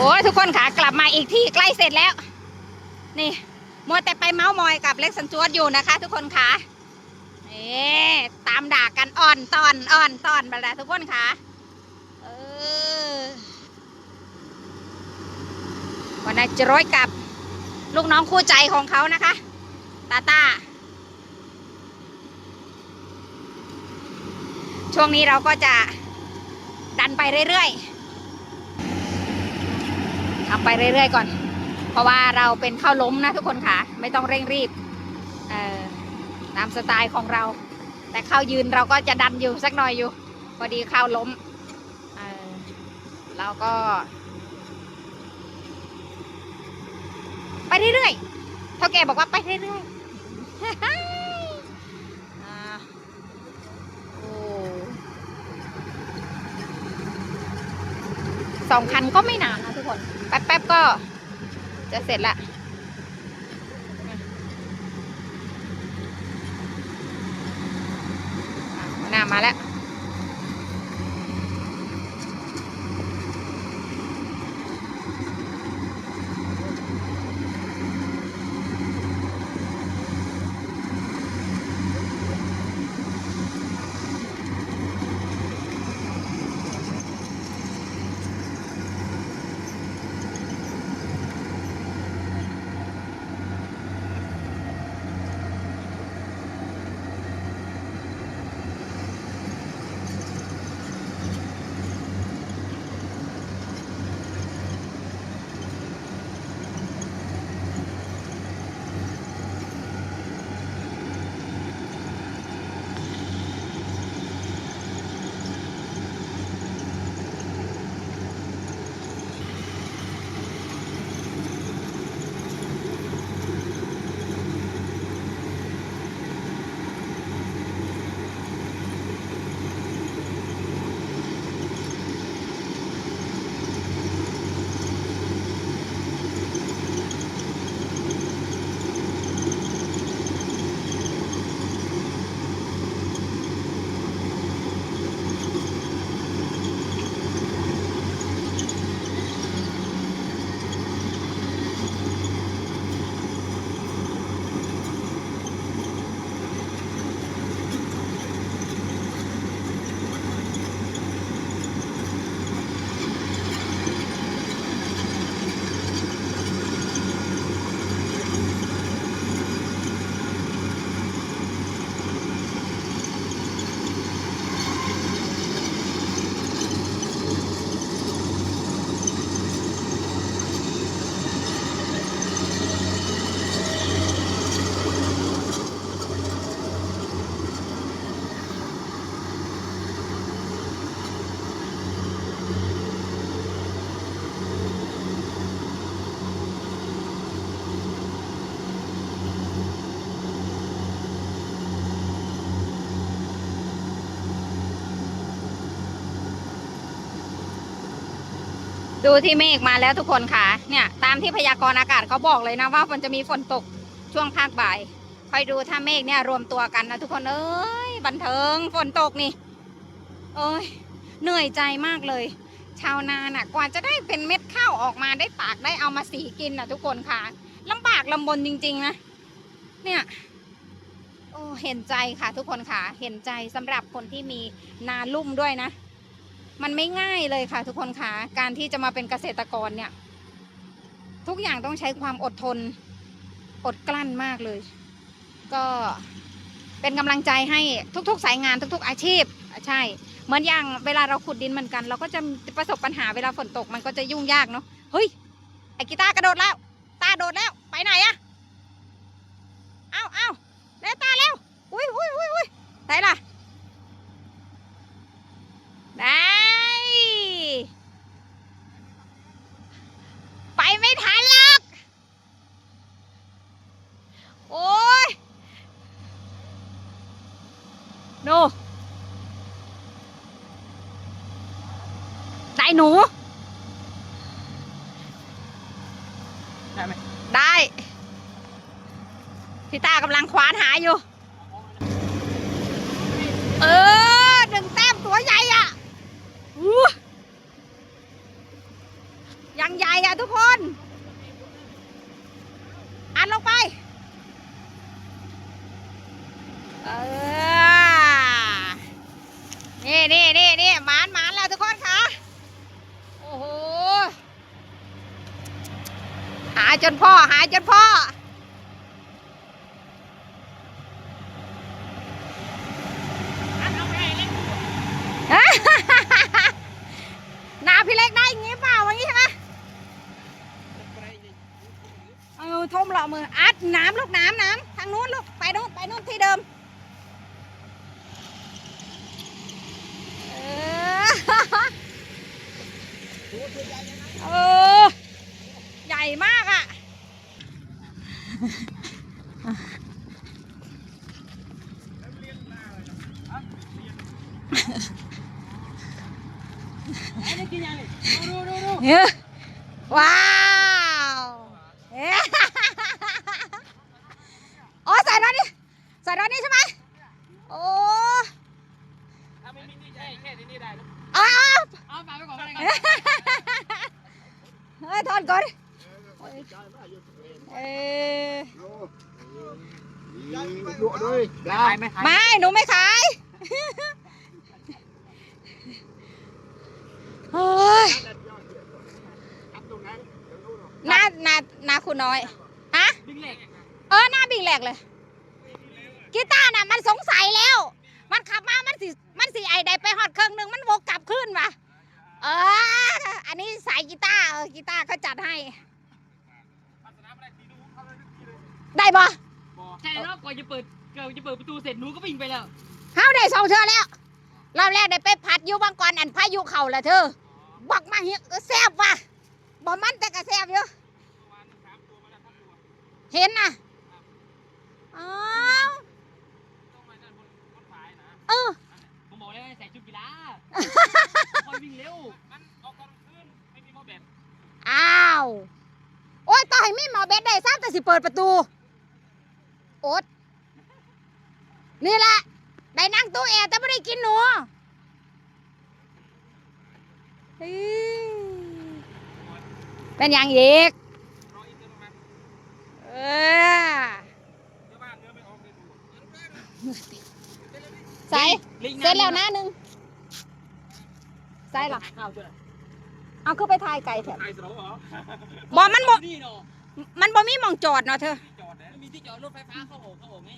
โอ้ยทุกคนค่ะกลับมาอีกที่ใกล้เสร็จแล้ว นี่มัวแต่ไปเมาส์มอยกับเล็กสันจวดอยู่นะคะ ทุกคนค่ะเอ๊ตามด่ากันอ่อนตอนอ่อนตอนไปแล้วทุกคนค่ะเออวันนี้จะร้อยกับลูกน้องคู่ใจของเขานะคะตาตาช่วงนี้เราก็จะดันไปเรื่อยๆ ทำไปเรื่อยๆก่อน เพราะว่าเราเป็นข้าวล้มนะทุกคนค่ะ ไม่ต้องเร่งรีบตามสไตล์ของเรา แต่ข้าวยืนเราก็จะดันอยู่สักหน่อยอยู่พอดีข้าวล้มเเราก็ ไปเรื่อยๆเท่าแกบอกว่าไปเรื่อยๆสองคันก็ไม่นานนะทุกคน แป๊บๆก็จะเสร็จละหน้ามาแล้ว ดูที่เมฆมาแล้วทุกคนค่ะ เนี่ย ตามที่พยากรณ์อากาศเขาบอกเลยนะว่ามันจะมีฝนตกช่วงภาคบ่าย คอยดูถ้าเมฆเนี่ยรวมตัวกันนะทุกคนเอ้ยบันเทิงฝนตกนี่เอ้ยเหนื่อยใจมากเลย ชาวนาน่ะ กว่าจะได้เป็นเม็ดข้าวออกมาได้ตากได้เอามาสีกินนะทุกคนค่ะลำบากลำบนจริง ๆ นะ เนี่ยโอ้เห็นใจค่ะทุกคนค่ะ เห็นใจสำหรับคนที่มีนาลุ่มด้วยนะ มันไม่ง่ายเลยค่ะทุกคนค่ะการที่จะมาเป็นเกษตรกรเนี่ย ทุกอย่างต้องใช้ความอดทน อดกลั้นมากเลย ก็เป็นกำลังใจให้ทุก ๆ สายงานทุก ๆ อาชีพใช่ เหมือนอย่างเวลาเราขุดดินเหมือนกัน เราก็จะประสบปัญหาเวลาฝนตกมันก็จะยุ่งยากเนาะเฮ้ยไอ้กีตากระโดดแล้ว ตาโดดแล้วไปไหนอะเอ้าเอ้าเร็วตาเร็วอุ้ยอุ้ยอุ้ยอุ้ยไหนล่ะ ได้ ไปไม่ทันหรอก โอ้ยโน ได้หนู ได้ไหมได้พี่ตากำลังควานหาอยู่ เออหนึ่งแต้มตัวใหญ่อะอู้ยังใหญ่อะทุกคน อัดลงไป เออ นี่นี่นี่นี่หมานหมานแล้วทุกคนค่ะ โอ้โห หาจนพ่อ หาจนพ่อ นาพี่เล็กได้อย่างงี้เปล่าอย่างงี้ใช่ไหมเออทมเหล่อมือ อัดน้ำลูกน้ำน้ำทางนู้นลูก ไปนู้นไปนู้นที่เดิมเออเออ ใหญ่มากอะ ไอ้นี่กินยังนี่ดูดูดูเฮ้ยว้าวเอ๊ะอ๋อใส่ตอนนี้ใส่ตอนนี้ใช่ไหมโอ้ถ้าไม่มีนี่ใช่แค่ที่นี่ได้แล้วเอาเอาเอาฝากไปก่อนก็ได้คเอารับเฮ้ยทอนก่อนเออ lụa đôi ขายไหมขายไม่หนูไม่ขาย เฮ้ยหน้าหน้าหน้าคุณน้อยฮะดึงเหล็กเออหน้าบิ่งแหลกเลย กีตาร์น่ะมันสงสัยแล้ว มันขับมา มันสิมันสิไอใดไปหอดเครื่องหนึ่งมันวกกลับขึ้นว่ะเออ อันนี้สายกีตาร์เออกีตาร์เขาจัดให้ ได้ปะใช่แล้วก่อนจะเปิดเกิดจะเปิดประตูเสร็จหนูก็วิ่งไปแล้วเฮาได้สองเธอแล้ว รอบแรกได้ไปพัดอยู่บางกอนอันพายุเข่าละเธอบอกมาเฮียเออแซบว่ะบ่มันแต่ก็แซบอยู่เห็นน่ะอ้าวเออผมบอกแล้วให้ใส่ชุดกีฬาคอยวิ่งเร็วมันออกตอนคืนไม่มีหม้อแบบอ้าวโอ้ยต่อให้มีหมอเบ็ดได้ซ้ำแต่สิเปิดประตูโอ๊ตนี่แหละ ได้นั่งตู้แอร์แต่ไม่ได้กินหนูเฮ้ยเป็นอย่างอีกรออีกเดือนประมาณเออเดี๋ยวบ้านเดี๋ยวไม่ออกเลยดูใส่เสร็จแล้วนะหนึ่งใส่หรอข้าวช่วยเอาขึ้นไปทายไก่เถอะไอ้สโลเหรอบ่มันบ่นี่เนาะมันบ่มีหมองจอดเนาะเธอที่จอดนะมีที่จอดรถไฟฟ้าเข้าออกเข้าออกไง